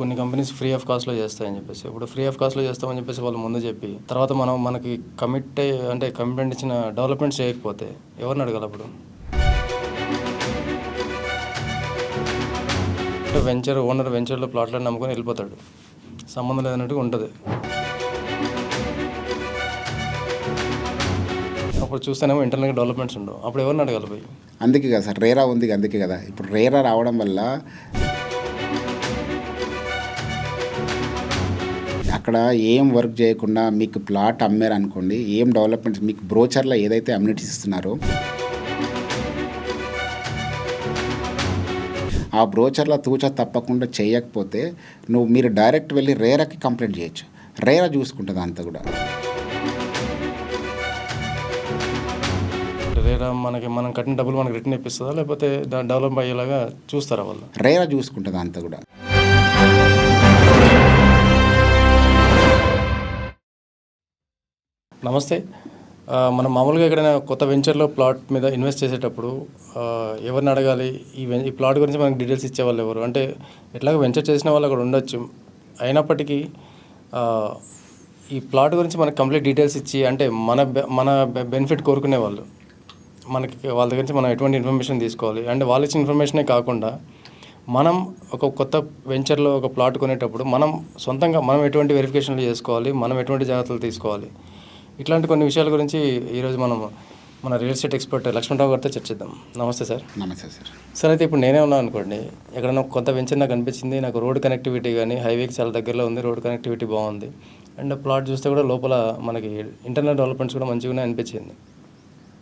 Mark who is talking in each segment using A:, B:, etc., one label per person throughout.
A: కొన్ని companies free of కాస్ట్లో చేస్తాయని చెప్పేసి. ఇప్పుడు ఫ్రీ ఆఫ్ కాస్ట్లో చేస్తామని చెప్పేసి వాళ్ళు ముందు చెప్పి తర్వాత మనం మనకి కమిట్ అంటే కమిట్మెంట్ ఇచ్చిన డెవలప్మెంట్స్ చేయకపోతే ఎవరిని అడగాలి అప్పుడు? వెంచర్ ఓనర్ వెంచర్లో ప్లాట్లు నమ్ముకొని వెళ్ళిపోతాడు. సంబంధం లేదన్నట్టుగా ఉంటుంది. అప్పుడు చూస్తేనేమో ఇంటర్నల్గా డెవలప్మెంట్స్ ఉండవు. అప్పుడు ఎవరిని అడగాలి పోయి?
B: అందుకే కదా సార్ రేరా ఉంది అందుకే కదా. ఇప్పుడు రేరా రావడం వల్ల అక్కడ ఏం వర్క్ చేయకుండా మీకు ప్లాట్ అమ్మారు అనుకోండి ఏం డెవలప్మెంట్స్ మీకు బ్రోచర్లో ఏదైతే అమ్యూనిటీస్ ఇస్తున్నారో ఆ బ్రోచర్లో తూచా తప్పకుండా చేయకపోతే నువ్వు మీరు డైరెక్ట్ వెళ్ళి రేరాకి కంప్లైంట్ చేయొచ్చు. రేరా చూసుకుంటుంది అంతా కూడా.
A: వేరే మనకి మనం కట్టిన డబ్బులు మనకి రిటర్న్ ఇప్పిస్తుందా? లేకపోతే డెవలప్ అయ్యేలాగా చూస్తారా వాళ్ళు?
B: రేరా చూసుకుంటుంది అంతా కూడా.
A: నమస్తే. మనం మామూలుగా ఎక్కడైనా కొత్త వెంచర్లో ప్లాట్ మీద ఇన్వెస్ట్ చేసేటప్పుడు ఎవరిని అడగాలి? ఈ వెం- ఈ ప్లాట్ గురించి మనకు డీటెయిల్స్ ఇచ్చేవాళ్ళు ఎవరు? అంటే ఎట్లాగో వెంచర్ చేసిన వాళ్ళు అక్కడ ఉండొచ్చు. అయినప్పటికీ ఈ ప్లాట్ గురించి మనకు కంప్లీట్ డీటెయిల్స్ ఇచ్చి అంటే మన బె- మన బెనిఫిట్ కోరుకునే వాళ్ళు మనకి వాళ్ళ దగ్గర నుంచి మనం ఎటువంటి ఇన్ఫర్మేషన్ తీసుకోవాలి? అంటే వాళ్ళు ఇచ్చిన ఇన్ఫర్మేషనే కాకుండా మనం ఒక కొత్త వెంచర్లో ఒక ప్లాట్ కొనేటప్పుడు మనం సొంతంగా మనం ఎటువంటి వెరిఫికేషన్లు చేసుకోవాలి? మనం ఎటువంటి జాగ్రత్తలు తీసుకోవాలి? ఇట్లాంటి కొన్ని విషయాల గురించి ఈరోజు మనం మన రియల్ ఎస్టేట్ ఎక్స్పర్ట్ లక్ష్మణరావు గారితో చర్చిద్దాం. నమస్తే సార్.
B: నమస్తే సార్.
A: సార్ అయితే ఇప్పుడు నేనే ఉన్నాను అనుకోండి ఎక్కడైనా కొత్త వెంచర్ నాకు అనిపించింది నాకు రోడ్ కనెక్టివిటీ కానీ హైవేకి చాలా దగ్గరలో ఉంది రోడ్ కనెక్టివిటీ బాగుంది అండ్ ప్లాట్ చూస్తే కూడా లోపల మనకి ఇంటర్నల్ డెవలప్మెంట్స్ కూడా మంచిగానే అనిపించింది.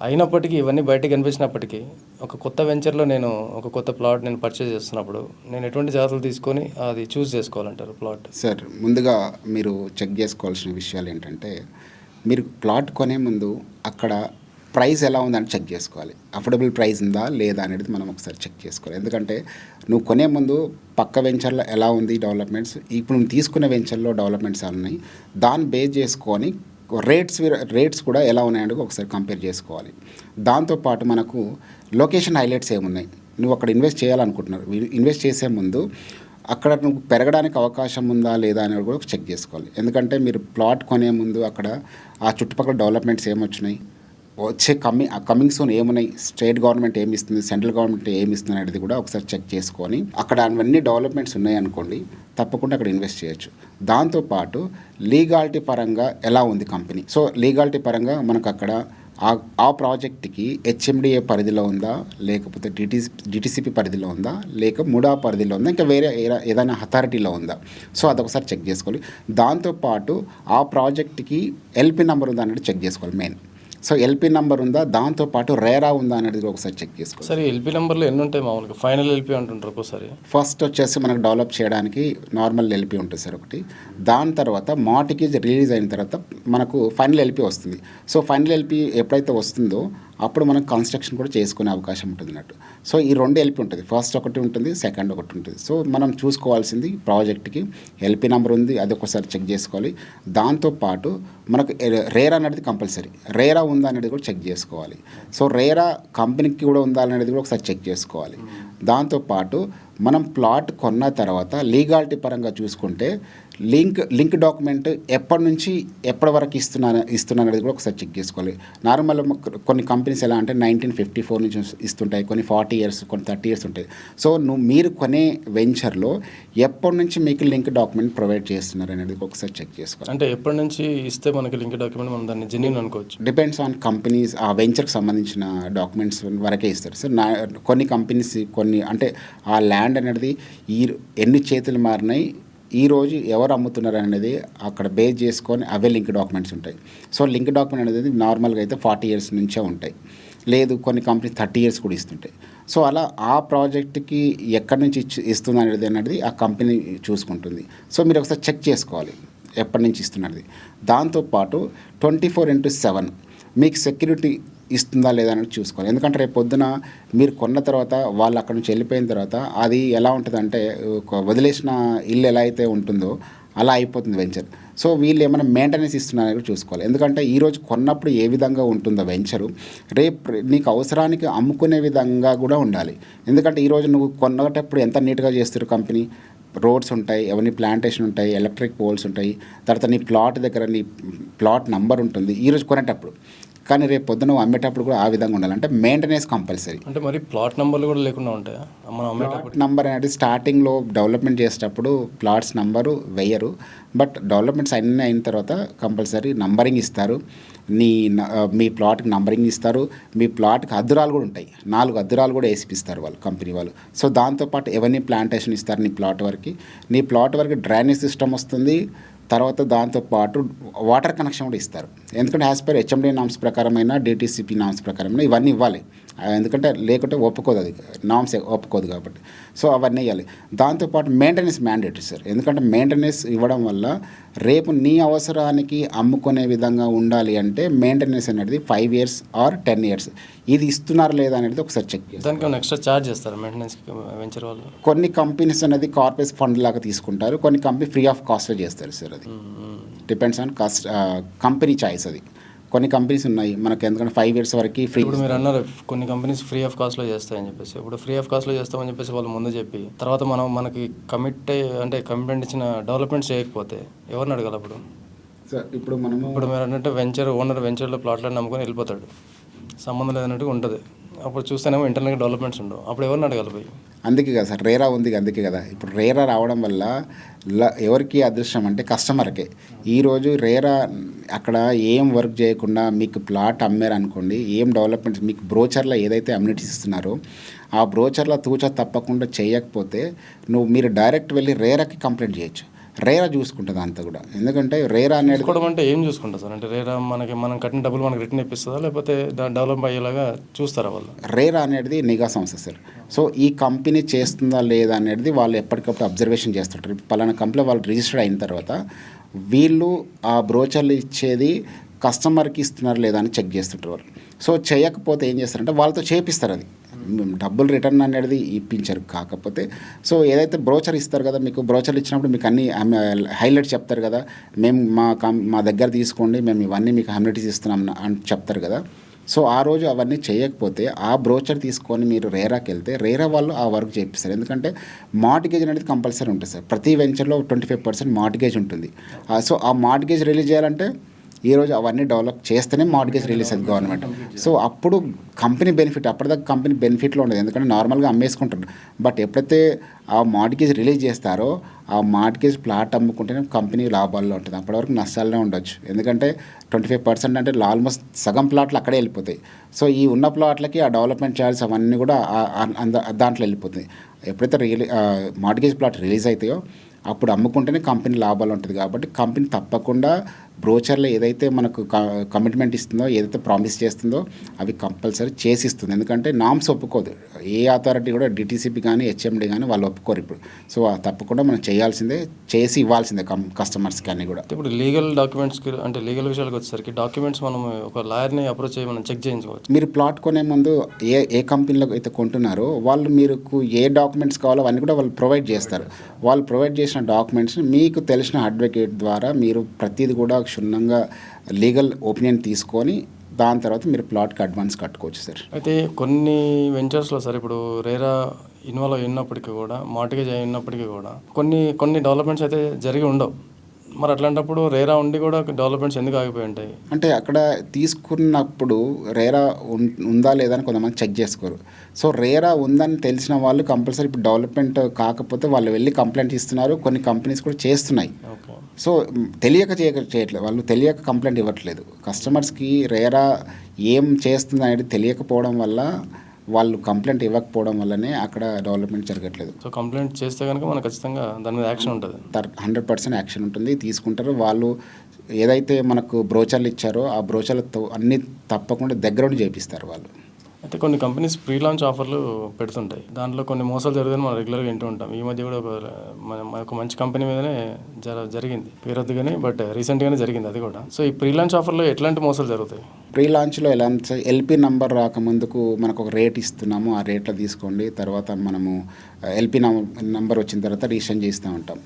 A: అయినప్పటికీ ఇవన్నీ బయటకు కనిపించినప్పటికీ ఒక కొత్త వెంచర్లో నేను ఒక కొత్త ప్లాట్ నేను పర్చేస్ చేస్తున్నప్పుడు నేను ఎటువంటి జాగ్రత్తలు తీసుకొని అది చూస్ చేసుకోవాలంటారు ప్లాట్?
B: సార్ ముందుగా మీరు చెక్ చేసుకోవాల్సిన విషయాలు ఏంటంటే మీరు ప్లాట్ కొనే ముందు అక్కడ ప్రైస్ ఎలా ఉందని చెక్ చేసుకోవాలి. అఫోర్డబుల్ ప్రైస్ ఉందా లేదా అనేది మనం ఒకసారి చెక్ చేసుకోవాలి. ఎందుకంటే నువ్వు కొనే ముందు పక్క వెంచర్లో ఎలా ఉంది డెవలప్మెంట్స్ ఇప్పుడు నువ్వు తీసుకునే వెంచర్లో డెవలప్మెంట్స్ ఎలా ఉన్నాయి దాన్ని బేస్ చేసుకొని రేట్స్ రేట్స్ కూడా ఎలా ఉన్నాయని ఒకసారి కంపేర్ చేసుకోవాలి. దాంతోపాటు మనకు లొకేషన్ హైలైట్స్ ఏమున్నాయి? నువ్వు అక్కడ ఇన్వెస్ట్ చేయాలనుకుంటున్నారు. ఇన్వెస్ట్ చేసే ముందు అక్కడ నువ్వు పెరగడానికి అవకాశం ఉందా లేదా అనేది కూడా చెక్ చేసుకోవాలి. ఎందుకంటే మీరు ప్లాట్ కొనే ముందు అక్కడ ఆ చుట్టుపక్కల డెవలప్మెంట్స్ ఏమొచ్చినాయి? వచ్చే కమింగ్ కమింగ్ సోన్ ఏమున్నాయి? స్టేట్ గవర్నమెంట్ ఏమి ఇస్తుంది సెంట్రల్ గవర్నమెంట్ ఏమి ఇస్తుంది అనేది కూడా ఒకసారి చెక్ చేసుకొని అక్కడ అవన్నీ డెవలప్మెంట్స్ ఉన్నాయి అనుకోండి తప్పకుండా అక్కడ ఇన్వెస్ట్ చేయొచ్చు. దాంతోపాటు లీగాలిటీ పరంగా ఎలా ఉంది కంపెనీ సో లీగాలిటీ పరంగా మనకు అక్కడ ఆ ఆ ప్రాజెక్ట్కి హెచ్ఎండిఏ పరిధిలో ఉందా? లేకపోతే డిటిసి డిటిసిపి పరిధిలో ఉందా? లేక ముడా పరిధిలో ఉందా? ఇంకా వేరే ఏదైనా అథారిటీలో ఉందా? సో అదొకసారి చెక్ చేసుకోవాలి. దాంతోపాటు ఆ ప్రాజెక్ట్కి ఎల్పి నెంబర్ ఉందా అనేది చెక్ చేసుకోవాలి మెయిన్. సో ఎల్పి నెంబర్ ఉందా? దాంతోపాటు రేరా ఉందా అనేది ఒకసారి చెక్ చేసుకోవాలి
A: సరే ఎల్పీ నెంబర్లు ఎన్ని ఉంటాయి మామూలుగా? ఫైనల్ ఎల్పీ అంటుంటారు ఒక్కోసారి.
B: ఫస్ట్ వచ్చేసి మనకు డెవలప్ చేయడానికి నార్మల్ ఎల్పి ఉంటుంది సార్ ఒకటి. దాని తర్వాత మార్టిగేజ్ రిలీజ్ అయిన తర్వాత మనకు ఫైనల్ ఎల్పి వస్తుంది. సో ఫైనల్ ఎల్పి ఎప్పుడైతే వస్తుందో అప్పుడు మనం కన్స్ట్రక్షన్ కూడా చేసుకునే అవకాశం ఉంటుంది అన్నట్టు. సో ఈ రెండు ఎల్పి ఉంటుంది. ఫస్ట్ ఒకటి ఉంటుంది సెకండ్ ఒకటి ఉంటుంది. సో మనం చూసుకోవాల్సింది ప్రాజెక్ట్కి ఎల్పి నెంబర్ ఉంది అది ఒకసారి చెక్ చేసుకోవాలి. దాంతోపాటు మనకు రేరా అనేది కంపల్సరీ రేరా ఉందా అనేది కూడా చెక్ చేసుకోవాలి. సో రేరా కంపెనీకి కూడా ఉందా అనేది కూడా ఒకసారి చెక్ చేసుకోవాలి. దాంతోపాటు మనం ప్లాట్ కొన్న తర్వాత లీగాలిటీ పరంగా చూసుకుంటే లింక్ లింక్ డాక్యుమెంట్ ఎప్పటి నుంచి ఎప్పటి వరకు ఇస్తున్నాను ఇస్తున్నాను అనేది కూడా ఒకసారి చెక్ చేసుకోవాలి. నార్మల్ కొన్ని కంపెనీస్ ఎలా అంటే నైన్టీన్ ఫిఫ్టీ ఫోర్ నుంచి ఇస్తుంటాయి కొన్ని ఫార్టీ ఇయర్స్ కొన్ని థర్టీ ఇయర్స్ ఉంటాయి. సో నువ్వు మీరు కొనే వెంచర్లో ఎప్పటి నుంచి మీకు లింక్ డాక్యుమెంట్ ప్రొవైడ్ చేస్తున్నారు అనేది ఒకసారి చెక్ చేసుకోవాలి.
A: అంటే ఎప్పటి నుంచి ఇస్తే మనకి లింక్ డాక్యుమెంట్ మనం దాన్ని జెన్యున్ అనుకోవచ్చు?
B: డిపెండ్స్ ఆన్ కంపెనీస్ ఆ వెంచర్కి సంబంధించిన డాక్యుమెంట్స్ వరకే ఇస్తారు. సార్ నా కొన్ని కంపెనీస్ కొన్ని అంటే ఆ ల్యాండ్ అనేది ఈ ఎన్ని చేతులు మారినాయి ఈరోజు ఎవరు అమ్ముతున్నారు అనేది అక్కడ బేస్ చేసుకొని అవే లింక్ డాక్యుమెంట్స్ ఉంటాయి. సో లింక్ డాక్యుమెంట్ అనేది నార్మల్గా అయితే ఫార్టీ ఇయర్స్ నుంచే ఉంటాయి. లేదు కొన్ని కంపెనీ థర్టీ ఇయర్స్ కూడా ఇస్తుంటాయి. సో అలా ఆ ప్రాజెక్ట్కి ఎక్కడి నుంచి ఇచ్చి ఇస్తుంది అనేది అనేది ఆ కంపెనీ చూసుకుంటుంది. సో మీరు ఒకసారి చెక్ చేసుకోవాలి ఎప్పటి నుంచి ఇస్తున్నది. దాంతోపాటు ట్వంటీ ఫోర్ ఇంటూ సెవెన్ మీకు సెక్యూరిటీ ఇస్తుందా లేదా అనేది చూసుకోవాలి. ఎందుకంటే రేపు పొద్దున మీరు కొన్న తర్వాత వాళ్ళు అక్కడ నుంచి వెళ్ళిపోయిన తర్వాత అది ఎలా ఉంటుందంటే ఒక వదిలేసిన ఇల్లు ఎలా అయితే ఉంటుందో అలా అయిపోతుంది వెంచర్ సో వీళ్ళు ఏమైనా మెయింటెనెన్స్ ఇస్తున్నారని కూడా చూసుకోవాలి. ఎందుకంటే ఈరోజు కొన్నప్పుడు ఏ విధంగా ఉంటుందో వెంచరు రేపు నీకు అవసరానికి అమ్ముకునే విధంగా కూడా ఉండాలి. ఎందుకంటే ఈరోజు నువ్వు కొన్నటప్పుడు ఎంత నీట్గా చేస్తారు కంపెనీ? రోడ్స్ ఉంటాయి ఎవరిని ప్లాంటేషన్ ఉంటాయి ఎలక్ట్రిక్ పోల్స్ ఉంటాయి తర్వాత నీ ప్లాట్ దగ్గర నీ ప్లాట్ నంబర్ ఉంటుంది. ఈరోజు కొనేటప్పుడు కానీ రేపు పొద్దున అమ్మేటప్పుడు కూడా ఆ విధంగా ఉండాలి. అంటే మెయింటెనెన్స్ కంపల్సరీ
A: అంటే మరి ప్లాట్ నెంబర్లు కూడా లేకుండా ఉంటాయా? మనం అమ్మేటప్పుడు.
B: నంబర్ అనేది స్టార్టింగ్లో డెవలప్మెంట్ చేసేటప్పుడు ప్లాట్స్ నంబరు వెయ్యరు బట్ డెవలప్మెంట్స్ అన్నీ అయిన తర్వాత కంపల్సరీ నంబరింగ్ ఇస్తారు. నీ మీ ప్లాట్కి నంబరింగ్ ఇస్తారు. మీ ప్లాట్కి అద్దురాలు కూడా ఉంటాయి. నాలుగు అద్దురాలు కూడా వేసిపిస్తారు వాళ్ళు కంపెనీ వాళ్ళు. సో దాంతోపాటు ఎవరిని ప్లాంటేషన్ ఇస్తారు నీ ప్లాట్ వరకు? నీ ప్లాట్ వరకు డ్రైనేజ్ సిస్టమ్ వస్తుంది. తర్వాత దాంతోపాటు వాటర్ కనెక్షన్ కూడా ఇస్తారు. ఎందుకంటే యాజ్ పర్ హెచ్ఎండి నామ్స్ ప్రకారమైన డిటీసీపీ నామ్స్ ప్రకారమైన ఇవన్నీ ఇవ్వాలి. ఎందుకంటే లేకుంటే ఒప్పుకోదు అది. నామ్స్ ఒప్పుకోదు కాబట్టి. సో అవన్నీ ఇవ్వాలి దాంతోపాటు మెయింటెనెన్స్ మ్యాండేటరీ సార్. ఎందుకంటే మెయింటెనెన్స్ ఇవ్వడం వల్ల రేపు నీ అవసరానికి అమ్ముకునే విధంగా ఉండాలి అంటే మెయింటెనెన్స్ అనేది five years or ten years ఇది ఇస్తున్నారు లేదా అనేది ఒకసారి చెక్
A: దానికి ఎక్స్ట్రా ఛార్జ్ చేస్తారా మెయింటెనెన్స్కి వెంచర్ వాళ్ళు?
B: కొన్ని కంపెనీస్ అనేది కార్పొరేట్ ఫండ్ లాగా తీసుకుంటారు. కొన్ని కంపెనీ ఫ్రీ ఆఫ్ కాస్ట్లో చేస్తారు సార్ అది. Depends on cost company choice అది. కొన్ని కంపెనీస్ ఉన్నాయి. మనకి ఎందుకంటే ఫైవ్ ఇయర్స్ వరకు ఫ్రీ
A: ఇప్పుడు మీరు అన్నారు కొన్ని కంపెనీస్ ఫ్రీ ఆఫ్ కాస్ట్లో చేస్తాయని చెప్పేసి. ఇప్పుడు ఫ్రీ ఆఫ్ కాస్ట్లో చేస్తామని చెప్పేసి వాళ్ళు ముందు చెప్పి. తర్వాత మనం మనకి కమిట్ అంటే కమిట్మెంట్ ఇచ్చిన డెవలప్మెంట్ చేయకపోతే ఎవరిని అడగాలి అప్పుడు?
B: సార్ ఇప్పుడు మనము
A: ఇప్పుడు మీరు అన్నట్టు వెంచర్ ఓనర్ వెంచర్లో ప్లాట్లను నమ్ముకొని వెళ్ళిపోతాడు. సంబంధం లేదన్నట్టుగా ఉంటుంది. అప్పుడు చూస్తేనేమో ఇంటర్నల్ డెవలప్మెంట్స్ ఉండవు. అప్పుడు ఎవరిని అడగాలి పోయి?
B: అందుకే కదా సార్ రేరా ఉంది అందుకే కదా. ఇప్పుడు రేరా రావడం వల్ల ఎవరికి అదృష్టం అంటే కస్టమర్కే. ఈరోజు రేరా అక్కడ ఏం వర్క్ చేయకుండా మీకు ప్లాట్ అమ్మారు అనుకోండి ఏం డెవలప్మెంట్స్ మీకు బ్రోచర్లో ఏదైతే అమ్యూనిటీస్ ఇస్తున్నారో ఆ బ్రోచర్లో తూచ తప్పకుండా చేయకపోతే నువ్వు మీరు డైరెక్ట్ వెళ్ళి రేరాకి కంప్లైంట్ చేయొచ్చు. రేరా చూసుకుంటుంది అంతా కూడా. ఎందుకంటే రేరా అనేది
A: తీసుకోవడం అంటే ఏం చూసుకుంటారు సార్? అంటే రేరా మనకి మనం కట్టిన డబ్బులు మనకి రిటర్న్ ఇప్పిస్తుందా? లేకపోతే డెవలప్ అయ్యేలాగా చూస్తారా వాళ్ళు?
B: రేరా అనేది నిఘా సంస్థ సార్. సో ఈ కంపెనీ చేస్తుందా లేదా అనేది వాళ్ళు ఎప్పటికప్పుడు అబ్జర్వేషన్ చేస్తుంటారు. పలానా కంపెనీ వాళ్ళు రిజిస్టర్ అయిన తర్వాత వీళ్ళు ఆ బ్రోచర్లు ఇచ్చేది కస్టమర్కి ఇస్తున్నారు లేదా అని చెక్ చేస్తుంటారు వాళ్ళు. సో చేయకపోతే ఏం చేస్తారంటే వాళ్ళతో చేపిస్తారు అది. డబ్బులు రిటర్న్ అనేది ఇప్పించారు. కాకపోతే సో ఏదైతే బ్రోచర్ ఇస్తారు కదా మీకు బ్రోచర్ ఇచ్చినప్పుడు మీకు అన్ని హైలైట్ చెప్తారు కదా మేము మా కం మా దగ్గర తీసుకోండి మేము ఇవన్నీ మీకు హైలైట్స్ ఇస్తున్నాం అని చెప్తారు కదా. సో ఆ రోజు అవన్నీ చేయకపోతే ఆ బ్రోచర్ తీసుకొని మీరు రేరాకి వెళ్తే రేరా వాళ్ళు ఆ వర్క్ చేపిస్తారు. ఎందుకంటే మార్టిగేజ్ అనేది కంపల్సరీ ఉంటుంది సార్. ప్రతి వెంచర్లో ట్వంటీ ఫైవ్ పర్సెంట్ మార్టిగేజ్ ఉంటుంది. సో ఆ మార్టిగేజ్ రిలీజ్ చేయాలంటే ఈరోజు అవన్నీ డెవలప్ చేస్తేనే మార్టిగేజ్ రిలీజ్ అవుతుంది గవర్నమెంట్. సో అప్పుడు కంపెనీ బెనిఫిట్ అప్పటిదాకా కంపెనీ బెనిఫిట్లో ఉండదు. ఎందుకంటే నార్మల్గా అమ్మేసుకుంటారు బట్ ఎప్పుడైతే ఆ మార్టిగేజ్ రిలీజ్ చేస్తారో ఆ మార్టిగేజ్ ప్లాట్ అమ్ముకుంటేనే కంపెనీ లాభాల్లో ఉంటుంది. అప్పటి వరకు నష్టాలనే ఉండొచ్చు. ఎందుకంటే ట్వంటీ ఫైవ్ పర్సెంట్ అంటే ఆల్మోస్ట్ సగం ప్లాట్లు అక్కడే వెళ్ళిపోతాయి. సో ఈ ఉన్న ప్లాట్లకి ఆ డెవలప్మెంట్ ఛార్జెస్ అవన్నీ కూడా దాంట్లో వెళ్ళిపోతుంది ఎప్పుడైతే రిలీ మార్టిగేజ్ ప్లాట్ రిలీజ్ అవుతాయో అప్పుడు అమ్ముకుంటేనే కంపెనీ లాభాలు ఉంటుంది. కాబట్టి కంపెనీ తప్పకుండా బ్రోచర్లో ఏదైతే మనకు కమిట్మెంట్ ఇస్తుందో ఏదైతే ప్రామిస్ చేస్తుందో అవి కంపల్సరీ చేసి ఇస్తుంది ఎందుకంటే నామ్స్ ఒప్పుకోదు. ఏ అథారిటీ కూడా డిటీసీపీ కానీ హెచ్ఎండి కానీ వాళ్ళు ఒప్పుకోరు ఇప్పుడు. సో ఆ తప్పకుండా మనం చేయాల్సిందే చేసి ఇవ్వాల్సిందే కం కస్టమర్స్కి అన్నీ కూడా.
A: ఇప్పుడు లీగల్ డాక్యుమెంట్స్కి అంటే లీగల్ విషయాలకు వచ్చేసరికి డాక్యుమెంట్స్ మనం ఒక లాయర్ని అప్రోచ్ చేయి మనం చెక్ చేయించుకోవచ్చు.
B: మీరు ప్లాట్ కొనే ముందు ఏ ఏ కంపెనీలో అయితే కొంటున్నారో వాళ్ళు మీకు ఏ డాక్యుమెంట్స్ కావాలో అవన్నీ కూడా వాళ్ళు ప్రొవైడ్ చేస్తారు. వాళ్ళు ప్రొవైడ్ చేసిన డాక్యుమెంట్స్ మీకు తెలిసిన అడ్వకేట్ ద్వారా మీరు ప్రతిదీ కూడా క్షుణ్ణంగా లీగల్ ఒపీనియన్ తీసుకొని దాని తర్వాత మీరు ప్లాట్కి అడ్వాన్స్ కట్టుకోవచ్చు సార్.
A: అయితే కొన్ని వెంచర్స్లో సార్ ఇప్పుడు రేరా ఇన్వాల్వ్ అయినప్పటికీ కూడా మార్టిగేజ్ అయినప్పటికీ కూడా కొన్ని కొన్ని డెవలప్మెంట్స్ అయితే జరిగి ఉండవు. మరి అట్లాంటప్పుడు రేరా ఉండి కూడా డెవలప్మెంట్స్ ఎందుకు ఆగిపోయి ఉంటాయి?
B: అంటే అక్కడ తీసుకున్నప్పుడు రేరా ఉందా లేదా అని కొంతమంది చెక్ చేసుకోరు. సో రేరా ఉందని తెలిసిన వాళ్ళు కంపల్సరీ ఇప్పుడు డెవలప్మెంట్ కాకపోతే వాళ్ళు వెళ్ళి కంప్లైంట్ ఇస్తున్నారు. కొన్ని కంపెనీస్ కూడా చేస్తున్నాయి. సో తెలియక చేయక చేయట్లేదు వాళ్ళు తెలియక కంప్లైంట్ ఇవ్వట్లేదు. కస్టమర్స్కి రేరా ఏం చేస్తుంది అనేది తెలియకపోవడం వల్ల వాళ్ళు కంప్లైంట్ ఇవ్వకపోవడం వల్లనే అక్కడ డెవలప్మెంట్ జరగట్లేదు.
A: సో కంప్లైంట్ చేస్తే కనుక మనకు ఖచ్చితంగా దాని మీద యాక్షన్ ఉంటుంది.
B: హండ్రెడ్ పర్సెంట్ యాక్షన్ ఉంటుంది. తీసుకుంటారు. వాళ్ళు ఏదైతే మనకు బ్రోచర్లు ఇచ్చారో ఆ బ్రోచర్లతో అన్ని తప్పకుండా దగ్గరుండి చేపిస్తారు వాళ్ళు.
A: అయితే కొన్ని కంపెనీస్ ప్రీ లాంచ్ ఆఫర్లు పెడుతుంటాయి. దాంట్లో కొన్ని మోసాలు జరుగుతాయని మనం రెగ్యులర్గా వింటూ ఉంటాం. ఈ మధ్య కూడా ఒక మన ఒక మంచి కంపెనీ మీదనే జర జరిగింది. పేరొద్దు కానీ బట్ రీసెంట్గానే జరిగింది అది కూడా. సో ఈ ప్రీ లాంచ్ ఆఫర్లో ఎట్లాంటి మోసాలు జరుగుతాయి?
B: ప్రీ లాంచ్లో ఎలా ఎల్పి నంబర్ రాకముందుకు మనకు ఒక రేట్ ఇస్తున్నాము. ఆ రేట్లో తీసుకోండి. తర్వాత మనము ఎల్పి నంబర్ వచ్చిన తర్వాత రిజిస్ట్రేషన్ చేస్తూ ఉంటాం.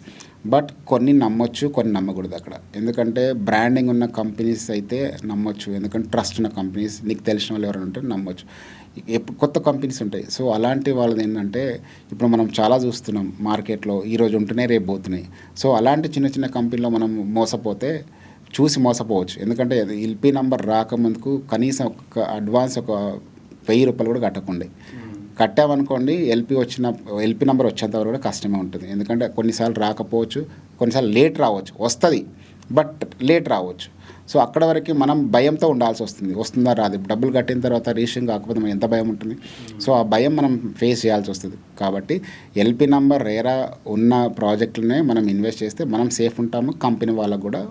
B: బట్ కొన్ని నమ్మొచ్చు కొన్ని నమ్మకూడదు అక్కడ. ఎందుకంటే బ్రాండింగ్ ఉన్న కంపెనీస్ అయితే నమ్మొచ్చు. ఎందుకంటే ట్రస్ట్ ఉన్న కంపెనీస్ నీకు తెలిసిన వాళ్ళు ఎవరైనా ఉంటే నమ్మొచ్చు. ఎప్పుడు కొత్త కంపెనీస్ ఉంటాయి. సో అలాంటి వాళ్ళది ఏంటంటే ఇప్పుడు మనం చాలా చూస్తున్నాం మార్కెట్లో ఈరోజు ఉంటేనే రేపు పోతున్నాయి. సో అలాంటి చిన్న చిన్న కంపెనీలో మనం మోసపోతే చూసి మోసపోవచ్చు. ఎందుకంటే ఎల్పి నంబర్ రాకముందుకు కనీసం ఒక అడ్వాన్స్ ఒక వెయ్యి రూపాయలు కూడా కట్టకుండే. కట్టామనుకోండి ఎల్పి వచ్చిన ఎల్పి నెంబర్ వచ్చేంత వరకు కూడా కష్టమే ఉంటుంది. ఎందుకంటే కొన్నిసార్లు రాకపోవచ్చు కొన్నిసార్లు లేట్ రావచ్చు వస్తుంది బట్ లేట్ రావచ్చు. సో అక్కడ వరకు మనం భయంతో ఉండాల్సి వస్తుంది. వస్తుందా రాదు. డబ్బులు కట్టిన తర్వాత రిజిస్ట్రేషన్ కాకపోతే మనం ఎంత భయం ఉంటుంది? సో ఆ భయం మనం ఫేస్ చేయాల్సి వస్తుంది. కాబట్టి ఎల్పి నంబర్ రేరా ఉన్న ప్రాజెక్టులనే మనం ఇన్వెస్ట్ చేస్తే మనం సేఫ్ ఉంటాము కంపెనీ వాళ్ళకు కూడా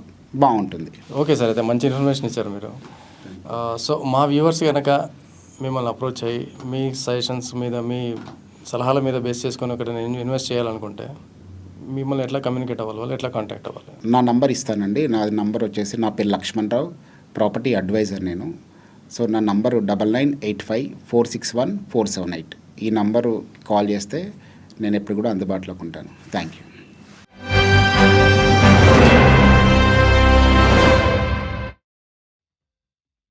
B: బాగుంటుంది.
A: ఓకే సార్ అయితే మంచి ఇన్ఫర్మేషన్ ఇచ్చారు మీరు. సో మా వ్యూవర్స్ కనుక మిమ్మల్ని అప్రోచ్ అయ్యి మీ సజెషన్స్ మీద మీ సలహాల మీద బేస్ చేసుకొని ఒకటి ఇన్వెస్ట్ చేయాలనుకుంటే మిమ్మల్ని ఎట్లా కమ్యూనికేట్ అవ్వాలి? వాళ్ళు ఎట్లా కాంటాక్ట్ అవ్వాలి?
B: నా నంబర్ ఇస్తానండి. నా నంబర్ వచ్చేసి నా పేరు లక్ష్మణ్ రావు ప్రాపర్టీ అడ్వైజర్ నేను. సో నా number double nine eight five four six one four seven eight ఈ నంబరు కాల్ చేస్తే నేను ఎప్పుడు కూడా అందుబాటులోకి ఉంటాను. Thank you